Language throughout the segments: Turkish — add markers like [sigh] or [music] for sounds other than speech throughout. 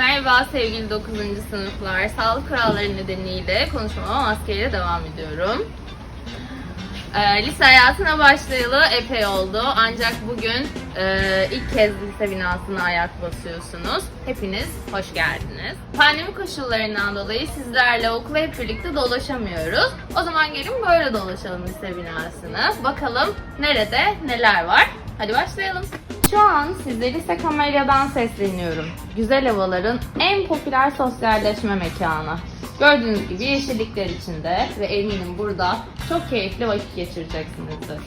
Merhaba sevgili 9. sınıflar. Sağlık kuralları nedeniyle konuşmama maskeyle devam ediyorum. Ee, lise hayatına başlayalı epey oldu. Ancak bugün e, ilk kez lise binasına ayak basıyorsunuz. Hepiniz hoş geldiniz. Pandemi koşullarından dolayı sizlerle okula hep birlikte dolaşamıyoruz. O zaman gelin böyle dolaşalım lise binasını. Bakalım nerede neler var. Hadi başlayalım. Şu an size lise kameryadan sesleniyorum. Güzel havaların en popüler sosyalleşme mekanı. Gördüğünüz gibi yeşillikler içinde ve eminim burada çok keyifli vakit geçireceksinizdir.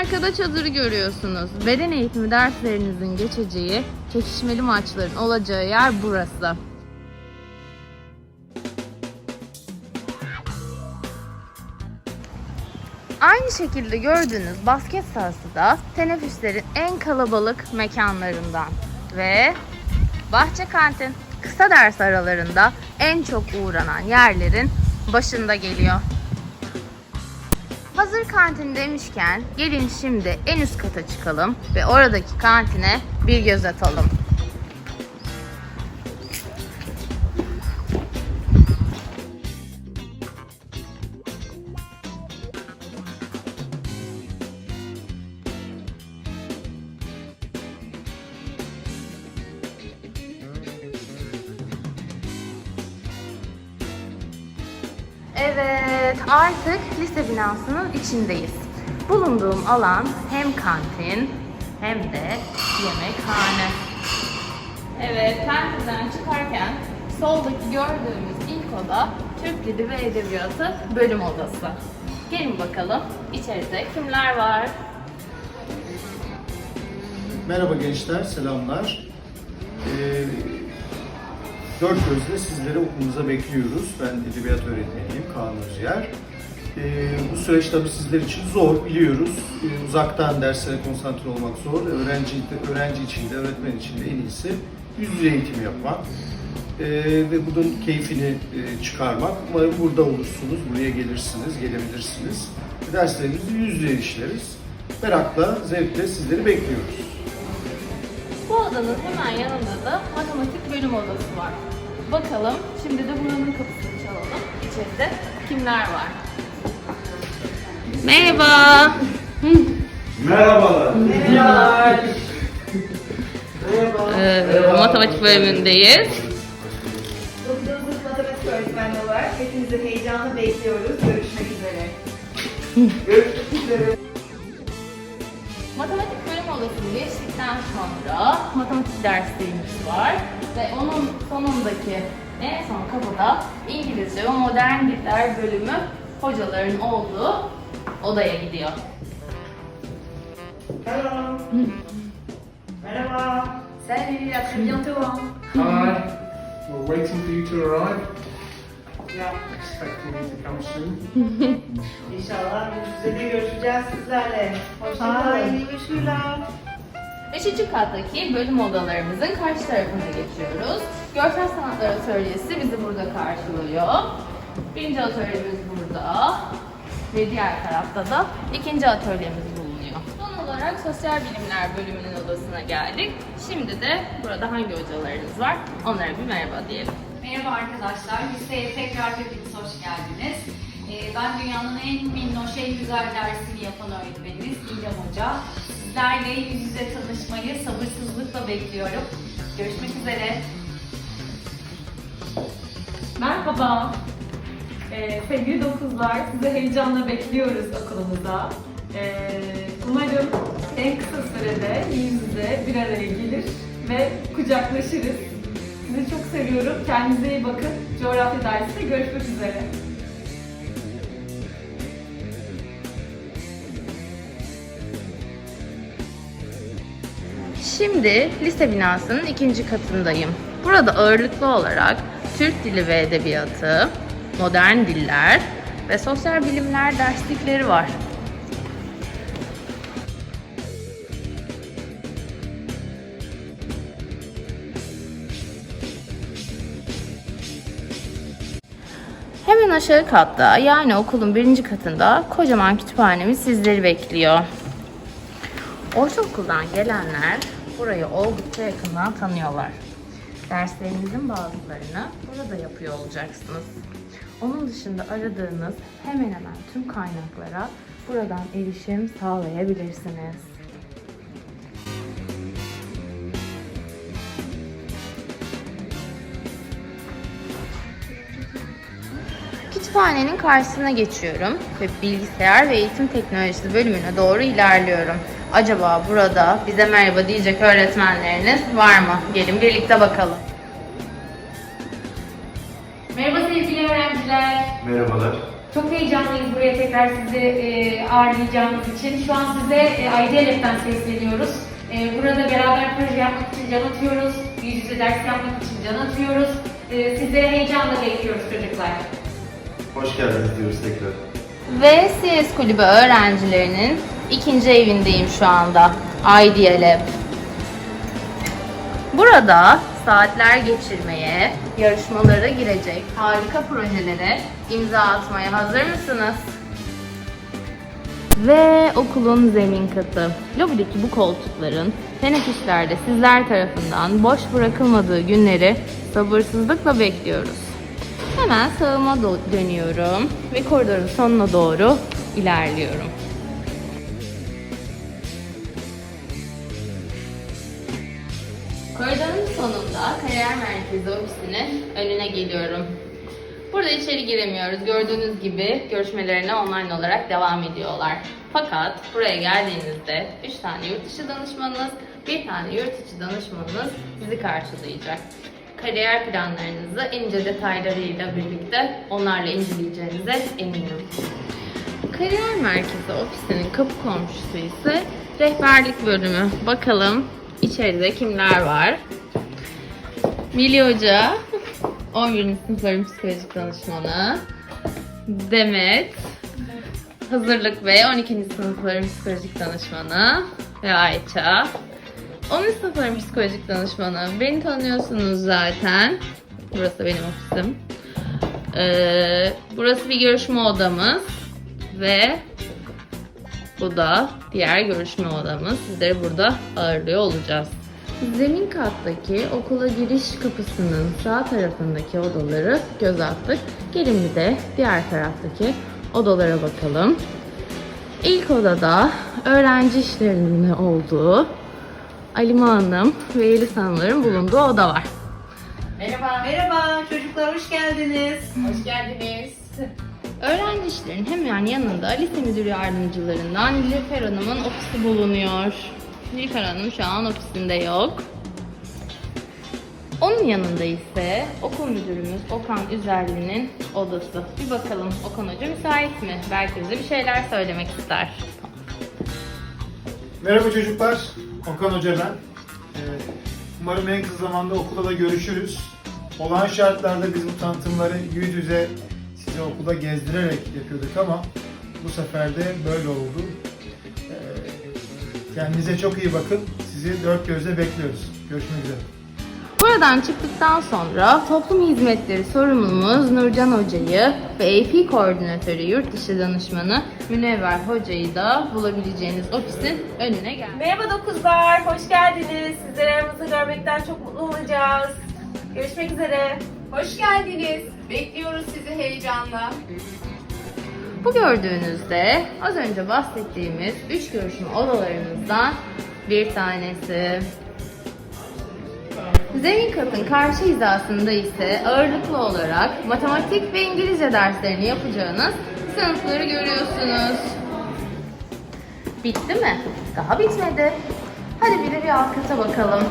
Arkada çadırı görüyorsunuz. Beden eğitimi derslerinizin geçeceği, çekişmeli maçların olacağı yer burası. Aynı şekilde gördüğünüz basket sahası da teneffüslerin en kalabalık mekanlarından ve bahçe kantin kısa ders aralarında en çok uğranan yerlerin başında geliyor. Hazır kantin demişken gelin şimdi en üst kata çıkalım ve oradaki kantine bir göz atalım. Evet, artık lise binasının içindeyiz. Bulunduğum alan hem kantin hem de yemekhane. Evet, kantinden çıkarken soldaki gördüğümüz ilk oda Türk Dili ve Edebiyatı bölüm odası. Gelin bakalım içeride kimler var? Merhaba gençler, selamlar. Ee, dört gözle sizleri okulumuza bekliyoruz. Ben edebiyat öğretmeniyim, Kaan Özyer. Ee, bu süreç tabii sizler için zor, biliyoruz. Ee, uzaktan derslere konsantre olmak zor. Öğrenci, öğrenci için de, öğretmen için de en iyisi yüz yüze eğitim yapmak. Ee, ve bunun keyfini e, çıkarmak. Umarım burada olursunuz, buraya gelirsiniz, gelebilirsiniz. Derslerimizi yüz yüze işleriz. Merakla, zevkle sizleri bekliyoruz. Bu odanın hemen yanında da matematik bölüm odası var. Bakalım şimdi de buranın kapısını çalalım. İçeride kimler var? Merhaba. Merhabalar. Ee, matematik bölümündeyiz. 9. sınıf matematik öğretmeni olarak hepinizi heyecanla bekliyoruz. Görüşmek üzere. Görüşmek üzere. Matematik bölüm odasını geçtikten sonra matematik derslerimiz var. Ve onun sonundaki en son kapıda İngilizce ve modern diller bölümü hocaların olduğu odaya gidiyor. Hello. Merhaba. Salut, à très bientôt. hein. Hi. We're waiting for you to arrive. Ya, Expecting you to come soon. [laughs] İnşallah yüz yüze de görüşeceğiz sizlerle. Hoşçakalın. İyi görüşürler. Beşinci kattaki bölüm odalarımızın karşı tarafına geçiyoruz. Görsel Sanatlar Atölyesi bizi burada karşılıyor. Birinci atölyemiz burada. Ve diğer tarafta da ikinci atölyemiz bulunuyor. Son olarak Sosyal Bilimler bölümünün odasına geldik. Şimdi de burada hangi hocalarınız var? Onlara bir merhaba diyelim. Merhaba arkadaşlar, liseye tekrar hepiniz hoş geldiniz. Ee, ben dünyanın en minnoş, en güzel dersini yapan öğretmeniniz İrem Hoca. Sizlerle yüz yüze tanışmayı sabırsızlıkla bekliyorum. Görüşmek üzere. Merhaba. Ee, sevgili dokuzlar, sizi heyecanla bekliyoruz okulumuza. Ee, umarım en kısa sürede yüz bir araya gelir ve kucaklaşırız. Sizi çok seviyorum. Kendinize iyi bakın. Coğrafya dersinde görüşmek üzere. Şimdi lise binasının ikinci katındayım. Burada ağırlıklı olarak Türk Dili ve Edebiyatı, modern diller ve sosyal bilimler derslikleri var. Hemen aşağı katta yani okulun birinci katında kocaman kütüphanemiz sizleri bekliyor. Ortaokuldan gelenler burayı oldukça yakından tanıyorlar. Derslerinizin bazılarını burada yapıyor olacaksınız. Onun dışında aradığınız hemen hemen tüm kaynaklara buradan erişim sağlayabilirsiniz. Kütüphanenin karşısına geçiyorum ve bilgisayar ve eğitim teknolojisi bölümüne doğru ilerliyorum. Acaba burada bize merhaba diyecek öğretmenleriniz var mı? Gelin birlikte bakalım. Öğrenciler. Merhabalar. Çok heyecanlıyız buraya tekrar sizi e, ağırlayacağımız için. Şu an size e, IDLab'den sesleniyoruz. E, burada beraber proje yapmak için can atıyoruz. Yüz yüze ders yapmak için can atıyoruz. E, sizleri heyecanla bekliyoruz çocuklar. Hoş geldiniz diyoruz tekrar. Ve CS Kulübü öğrencilerinin ikinci evindeyim şu anda. Lab. Burada saatler geçirmeye, yarışmalara girecek harika projelere imza atmaya hazır mısınız? Ve okulun zemin katı. Lobideki bu koltukların teneffüslerde sizler tarafından boş bırakılmadığı günleri sabırsızlıkla bekliyoruz. Hemen sağıma dönüyorum ve koridorun sonuna doğru ilerliyorum. Kariyer merkezi ofisinin önüne geliyorum. Burada içeri giremiyoruz. Gördüğünüz gibi görüşmelerine online olarak devam ediyorlar. Fakat buraya geldiğinizde 3 tane yurt dışı danışmanınız, bir tane yurt içi danışmanınız sizi karşılayacak. Kariyer planlarınızı ince detaylarıyla birlikte onlarla inceleyeceğinize eminim. Kariyer merkezi ofisinin kapı komşusu ise rehberlik bölümü. Bakalım içeride kimler var? Milli Hoca, 11. sınıfların psikolojik danışmanı. Demet, hazırlık ve 12. sınıfların psikolojik danışmanı. Ve Ayça, 10. sınıfların psikolojik danışmanı. Beni tanıyorsunuz zaten. Burası benim ofisim. Ee, burası bir görüşme odamız. Ve bu da diğer görüşme odamız. Sizleri burada ağırlıyor olacağız. Zemin kattaki okula giriş kapısının sağ tarafındaki odaları göz attık. Gelin bir de diğer taraftaki odalara bakalım. İlk odada öğrenci işlerinin olduğu Alima Hanım ve Yeliz Hanımların bulunduğu oda var. Merhaba. Merhaba çocuklar hoş geldiniz. Hoş geldiniz. Öğrenci işlerinin hemen yanında lise müdür yardımcılarından Nilüfer Hanım'ın ofisi bulunuyor. Nilüfer Hanım şu an ofisinde yok. Onun yanında ise okul müdürümüz Okan Üzerli'nin odası. Bir bakalım Okan Hoca müsait mi? Belki bize bir şeyler söylemek ister. Merhaba çocuklar, Okan Hoca ben. Ee, Umarım en kısa zamanda okulda da görüşürüz. Olağan şartlarda biz bu tanıtımları yüz yüze size okulda gezdirerek yapıyorduk ama bu sefer de böyle oldu. Kendinize çok iyi bakın. Sizi dört gözle bekliyoruz. Görüşmek üzere. Buradan çıktıktan sonra toplum hizmetleri sorumlumuz Nurcan Hoca'yı ve AP koordinatörü yurt dışı danışmanı Münevver Hoca'yı da bulabileceğiniz ofisin önüne gel. Merhaba dokuzlar, hoş geldiniz. Sizleri aramızda görmekten çok mutlu olacağız. Görüşmek üzere. Hoş geldiniz. Bekliyoruz sizi heyecanla. Bu gördüğünüzde az önce bahsettiğimiz üç görüşme odalarımızdan bir tanesi. Zemin katın karşı hizasında ise ağırlıklı olarak matematik ve İngilizce derslerini yapacağınız sınıfları görüyorsunuz. Bitti mi? Daha bitmedi. Hadi bir de bir alt kata bakalım.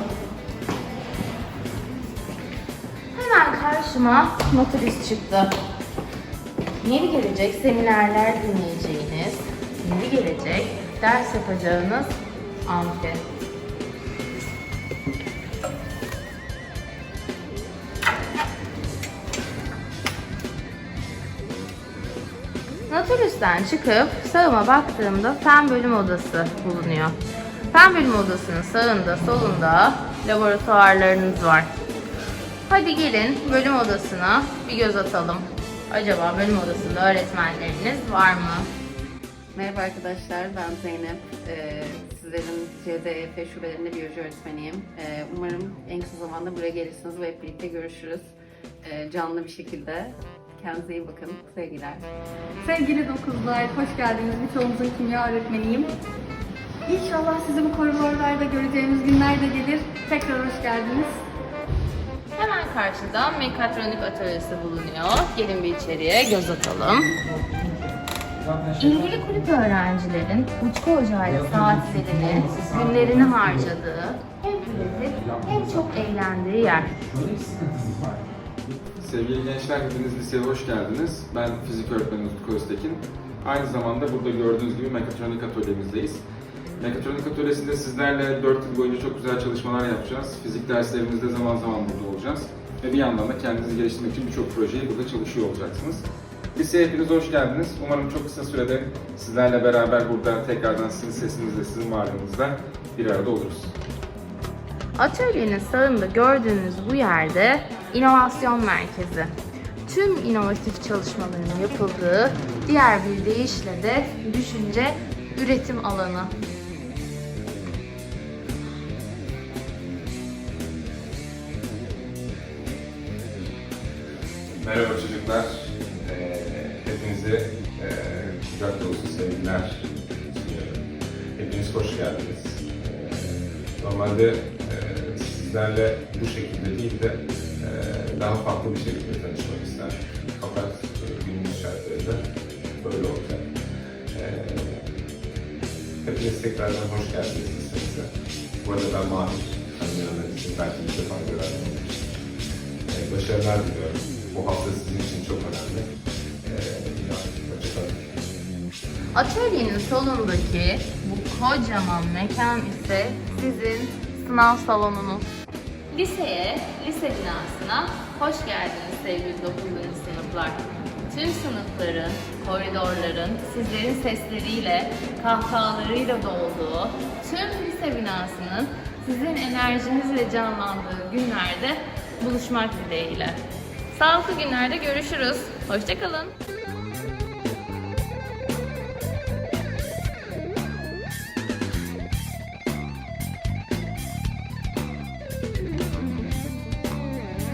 Hemen karşıma noturist çıktı. Yeni gelecek seminerler dinleyeceğiniz, yeni gelecek ders yapacağınız amfi. Naturüs'ten çıkıp sağıma baktığımda fen bölüm odası bulunuyor. Fen bölüm odasının sağında solunda laboratuvarlarınız var. Hadi gelin bölüm odasına bir göz atalım. Acaba bölüm odasında öğretmenleriniz var mı? Merhaba arkadaşlar, ben Zeynep. Ee, sizlerin CDF şubelerinde biyoloji öğretmeniyim. Ee, umarım en kısa zamanda buraya gelirsiniz ve hep birlikte görüşürüz. Ee, canlı bir şekilde. Kendinize iyi bakın. Sevgiler. Sevgili dokuzlar, hoş geldiniz. Birçoğumuzun kimya öğretmeniyim. İnşallah sizi bu koridorlarda göreceğimiz günler de gelir. Tekrar hoş geldiniz. Hemen karşıda mekatronik atölyesi bulunuyor. Gelin bir içeriye göz atalım. İlgili kulüp öğrencilerin Uçku Hoca'yla saatlerini, günlerini harcadığı, hem üretip hem çok eğlendiği yer. Sevgili gençler, hepiniz liseye hoş geldiniz. Ben fizik öğretmeni Utku Öztekin. Aynı zamanda burada gördüğünüz gibi mekatronik atölyemizdeyiz. Mekatronik atölyesinde sizlerle 4 yıl boyunca çok güzel çalışmalar yapacağız. Fizik derslerimizde zaman zaman burada olacağız. Ve bir yandan da kendinizi geliştirmek için birçok projeyi burada çalışıyor olacaksınız. Liseye hepiniz hoş geldiniz. Umarım çok kısa sürede sizlerle beraber burada tekrardan sizin sesinizle, sizin varlığınızla bir arada oluruz. Atölyenin sağında gördüğünüz bu yerde inovasyon merkezi. Tüm inovatif çalışmaların yapıldığı, diğer bir deyişle de düşünce üretim alanı. Merhaba çocuklar. Ee, hepinize e, dolusu sevgiler sunuyorum. Hepiniz hoş geldiniz. Ee, normalde e, sizlerle bu şekilde değil de e, daha farklı bir şekilde tanışmak isterdim. Fakat e, günümüz şartlarında böyle olacak. Ee, hepiniz tekrardan hoş geldiniz listemize. Bu arada ben Mahir. Tanıyanlar için belki bir defa görenler ee, başarılar diliyorum. Bu hafta sizin için çok önemli. Ee. Atölyenin solundaki bu kocaman mekan ise sizin sınav salonunuz. Liseye, lise binasına hoş geldiniz sevgili 9. sınıflar. Tüm sınıfların, koridorların sizlerin sesleriyle, kahkahalarıyla dolduğu, tüm lise binasının sizin enerjinizle canlandığı günlerde buluşmak dileğiyle. Sağlıklı günlerde görüşürüz. Hoşçakalın.